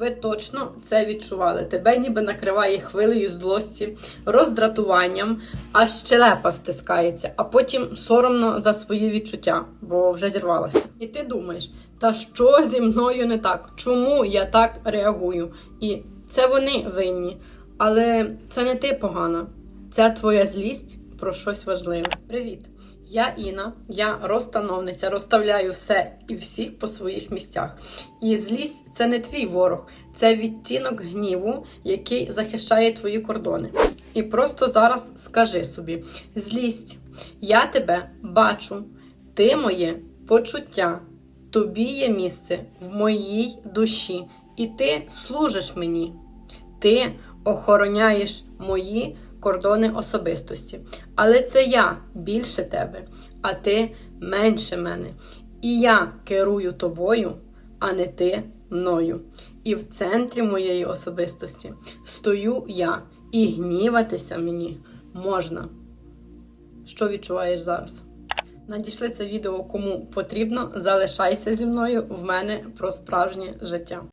Ви точно це відчували. Тебе ніби накриває хвилею злості, роздратуванням, аж щелепа стискається, а потім соромно за свої відчуття, бо вже зірвалася. І ти думаєш, та що зі мною не так? Чому я так реагую? І це вони винні. Але це не ти погана. Ця твоя злість про щось важливе. Привіт! Я Інна, я розстановниця, розставляю все і всіх по своїх місцях. І злість це не твій ворог, це відтінок гніву, який захищає твої кордони. І просто зараз скажи собі: злість, я тебе бачу, ти моє почуття, тобі є місце в моїй душі, і ти служиш мені. Ти охороняєш мої кордони особистості. Але це я більше тебе, а ти менше мене. І я керую тобою, а не ти мною. І в центрі моєї особистості стою я, і гніватися мені можна. Що відчуваєш зараз? Надійшли це відео кому потрібно. Залишайся зі мною в мене про справжнє життя.